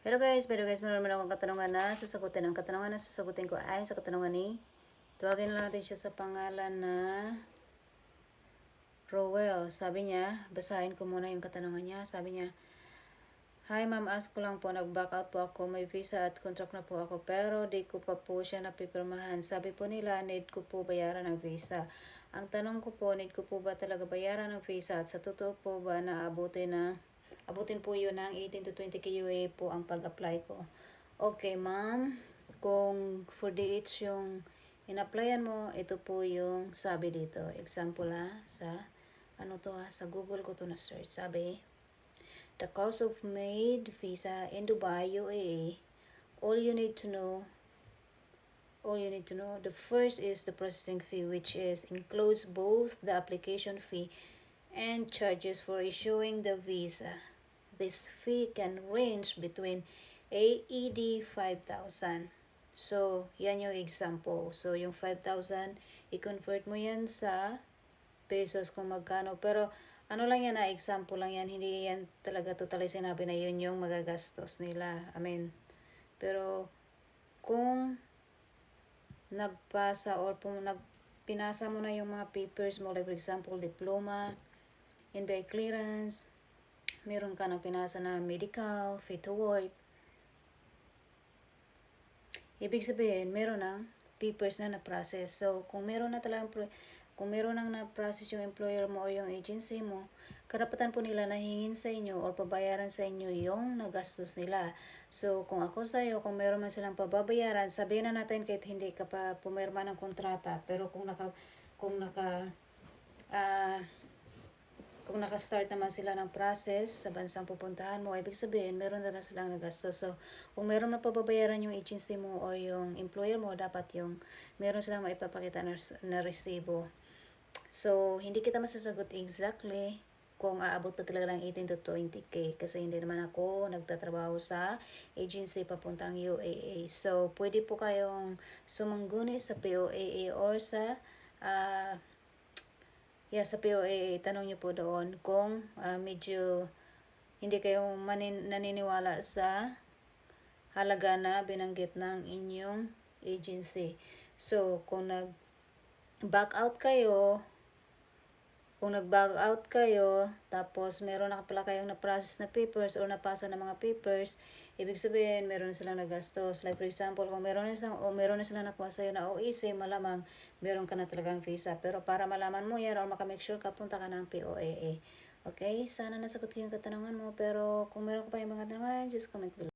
Hello guys, pero guys, meron naman akong katanungan na sasagutin. Ang katanungan na sasagutin ko ay sa katanungan ni, tawagin lang natin siya sa pangalan na Rowell. Sabi niya, basahin ko muna yung katanungan niya. Sabi niya, Hi ma'am, ask ko lang po, nag-back out po ako, may visa at contract na po ako, pero di ko pa po siya napipirmahan. Sabi po nila, need ko po bayaran ng visa. Ang tanong ko po, need ko po ba talaga bayaran ng visa at sa totoo po ba na abutin na abutin po yun ng 18 to 20 KUA po ang pag-apply ko. Okay ma'am, kung for DH yung in-applyan mo, ito po yung sabi dito. Example ha, sa ano to ha, sa Google ko to na search. Sabi, the cost of made visa in Dubai, UAE, all you need to know, all you need to know, the first is the processing fee, which is includes both the application fee and charges for issuing the visa. This fee can range between AED 5,000. So, yan yung example. So, yung 5,000, i-convert mo yan sa pesos kung magkano. Pero, ano lang yan na example lang yan. Hindi yan talaga totally sinabi na yun yung magagastos nila. I mean, pero, kung nagpasa or kung nag, pinasa mo na yung mga papers mo, like for example, diploma, NBI clearance, meron ka ng pinasa na medical, fit to work, Ibig sabihin, meron ng papers na na-process. So, kung meron na talagang, kung meron nang na-process yung employer mo o yung agency mo, karapatan po nila na hingin sa inyo o pabayaran sa inyo yung nagastos nila. So, kung ako sa'yo, kung meron man silang pababayaran, sabihin na natin kahit hindi ka pa pumirma ng kontrata, pero kung naka, kung naka, ah, kung naka-start naman sila ng process sa bansang pupuntahan mo, ibig sabihin, meron na lang silang nagastos. So, kung meron na pababayaran yung agency mo or yung employer mo, dapat yung meron silang maipapakita na, na resibo. So, hindi kita masasagot exactly kung aabot pa talaga ng 18 to 20k kasi hindi naman ako nagtatrabaho sa agency papuntang UAA. So, pwede po kayong sumangguni sa POAA or sa ah Yeah, sa POA, tanong niyo po doon kung ah, medyo hindi kayo manin, naniniwala sa halaga na binanggit ng inyong agency. So, kung nag back out kayo, kung nag-back out kayo, tapos meron na pala kayong na-process na papers or napasa na mga papers, ibig sabihin, meron na silang nagastos. Like for example, kung meron na silang, o meron na silang nakuha sa'yo na OEC, malamang meron ka na talagang visa. Pero para malaman mo yan or makamake sure ka, punta ka ng POAA. Okay? Sana nasagot ko yung katanungan mo. Pero kung meron ka pa yung mga katanungan, just comment below.